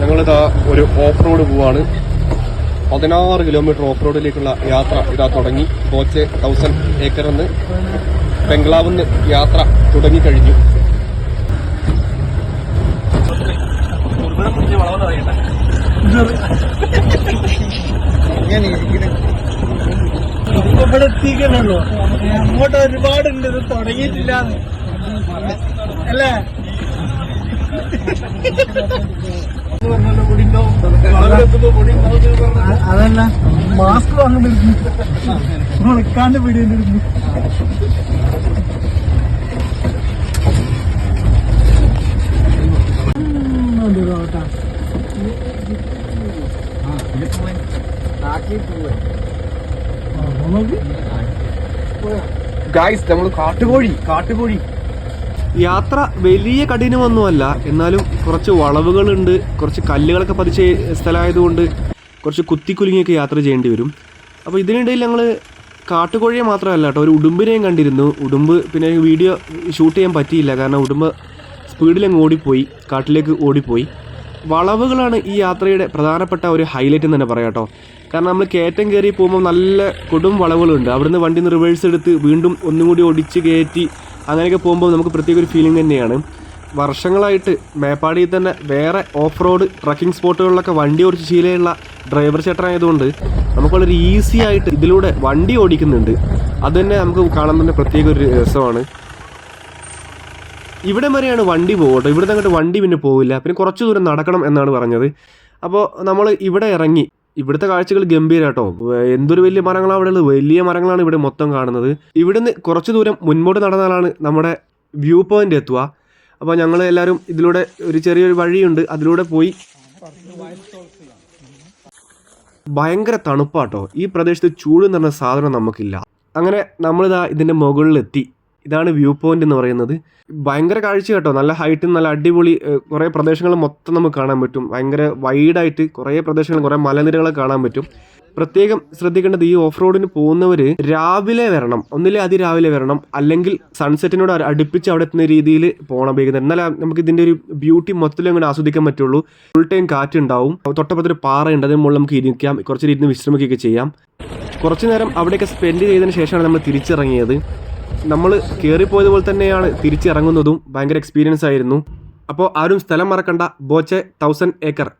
ഞങ്ങളിതാ ഒരു off road പോവാണ്. പതിനാറ് കിലോമീറ്റർ ഓഫ് റോഡിലേക്കുള്ള യാത്ര ഇതാ തുടങ്ങി. കോച്ച് തൗസൻഡ് ഏക്കർ എന്ന് ബംഗ്ലാവിന്ന് യാത്ര തുടങ്ങിക്കഴിഞ്ഞു അങ്ങോട്ട് ഒരുപാടുണ്ട് ഇത് തുടങ്ങിയിട്ടില്ല അല്ലേ? അതല്ല മാസ്ക് വാങ്ങുന്നിരുന്നു. മുളക്കാണ്ട് പിടിയിലിരുന്നു ഗായ്സ് നമ്മൾ കാട്ടുകോഴി കാട്ടുകോഴി. യാത്ര വലിയ കഠിനമൊന്നുമല്ല. എന്നാലും കുറച്ച് വളവുകളുണ്ട്. കുറച്ച് കല്ലുകളൊക്കെ പതിച്ച സ്ഥലമായതുകൊണ്ട് കുറച്ച് കുത്തിക്കുലുങ്ങിയൊക്കെ യാത്ര ചെയ്യേണ്ടി വരും. അപ്പോൾ ഇതിനിടയിൽ ഞങ്ങൾ കാട്ടുകോഴിയെ മാത്രമല്ല കേട്ടോ ഒരു ഉടുമ്പിനെയും കണ്ടിരുന്നു. ഉടുമ്പ് പിന്നെ വീഡിയോ ഷൂട്ട് ചെയ്യാൻ പറ്റിയില്ല. കാരണം ഉടുമ്പ് സ്പീഡിലങ്ങ് ഓടിപ്പോയി കാട്ടിലേക്ക് ഓടിപ്പോയി. വളവുകളാണ് ഈ യാത്രയുടെ പ്രധാനപ്പെട്ട ഒരു ഹൈലൈറ്റ് എന്ന് തന്നെ പറയാം കേട്ടോ. കാരണം നമ്മൾ കയറ്റം കയറി പോകുമ്പോൾ നല്ല കൊടും വളവുകളുണ്ട്. അവിടുന്ന് വണ്ടി നിന്ന് റിവേഴ്സ് എടുത്ത് വീണ്ടും ഒന്നും കൂടി ഒടിച്ച് കയറ്റി അങ്ങനെയൊക്കെ പോകുമ്പോൾ നമുക്ക് പ്രത്യേക ഒരു ഫീലിംഗ് തന്നെയാണ്. വർഷങ്ങളായിട്ട് മേപ്പാടിയിൽ തന്നെ വേറെ ഓഫ് റോഡ് ട്രക്കിംഗ് സ്പോട്ടുകളിലൊക്കെ വണ്ടി ഓടിച്ച് ശീലമുള്ള ഡ്രൈവർ ചേട്ടനായതുകൊണ്ട് നമുക്ക് വളരെ ഈസി ആയിട്ട് ഇതിലൂടെ വണ്ടി ഓടിക്കുന്നുണ്ട്. അത് തന്നെ നമുക്ക് കാണാൻ തന്നെ പ്രത്യേക ഒരു രസമാണ്. ഇവിടെ വരെയാണ് വണ്ടി പോകട്ടോ ഇവിടെ അങ്ങോട്ട് വണ്ടി പിന്നെ പോവില്ല. പിന്നെ കുറച്ച് ദൂരം നടക്കണം എന്നാണ് പറഞ്ഞത്. അപ്പോൾ നമ്മൾ ഇവിടെ ഇറങ്ങി ഇവിടുത്തെ കാഴ്ചകൾ ഗംഭീര കേട്ടോ എന്തൊരു വലിയ മരങ്ങളാണ് അവിടെ ഉള്ളത് വലിയ മരങ്ങളാണ് ഇവിടെ മൊത്തം കാണുന്നത്. ഇവിടുന്ന് കുറച്ച് ദൂരം മുൻപോട്ട് നടന്നാലാണ് നമ്മുടെ വ്യൂ പോയിന്റ് എത്തുക. അപ്പോൾ ഞങ്ങൾ എല്ലാവരും ഇതിലൂടെ ഒരു ചെറിയൊരു വഴിയുണ്ട്. അതിലൂടെ പോയി ഭയങ്കര തണുപ്പാട്ടോ. ഈ പ്രദേശത്ത് ചൂട് എന്ന് പറഞ്ഞ സാധനം നമുക്കില്ല. അങ്ങനെ നമ്മളിതാ ഇതിന്റെ മുകളിലെത്തി. ഇതാണ് വ്യൂ പോയിന്റ് എന്ന് പറയുന്നത്. ഭയങ്കര കാഴ്ച കേട്ടോ. നല്ല ഹൈറ്റും നല്ല അടിപൊളി കുറേ പ്രദേശങ്ങൾ മൊത്തം നമുക്ക് കാണാൻ പറ്റും. ഭയങ്കര വൈഡായിട്ട് കുറേ പ്രദേശങ്ങൾ കുറേ മലനിരകളെ കാണാൻ പറ്റും. പ്രത്യേകം ശ്രദ്ധിക്കേണ്ടത് ഈ ഓഫ് റോഡിന് പോകുന്നവർ രാവിലെ വരണം. ഒന്നിലെ അതിരാവിലെ വരണം. അല്ലെങ്കിൽ സൺസെറ്റിനോട് അടുപ്പിച്ച് അവിടെ എത്തുന്ന രീതിയിൽ പോകണം വൈകുന്നേരം. എന്നാലേ നമുക്ക് ഇതിന്റെ ഒരു ബ്യൂട്ടി മൊത്തത്തിൽ അങ്ങോട്ട് ആസ്വദിക്കാൻ പറ്റുള്ളൂ. ഫുൾ ടൈം കാറ്റുണ്ടാവും. തൊട്ടപ്പുറത്തൊരു പാറയുണ്ട്. അതിന് മുകളിൽ നമുക്ക് ഇരിക്കാം. കുറച്ച് ഇരുന്ന് വിശ്രമിക്കുകയൊക്കെ ചെയ്യാം. കുറച്ചു നേരം അവിടെയൊക്കെ സ്പെൻഡ് ചെയ്തതിന് ശേഷമാണ് നമ്മൾ തിരിച്ചിറങ്ങിയത്. നമ്മൾ കയറിപ്പോയതുപോലെ തന്നെയാണ് തിരിച്ചിറങ്ങുന്നതും ഭയങ്കര എക്സ്പീരിയൻസ് ആയിരുന്നു. അപ്പോൾ ആരും സ്ഥലം മറക്കണ്ട. Boche thousand acre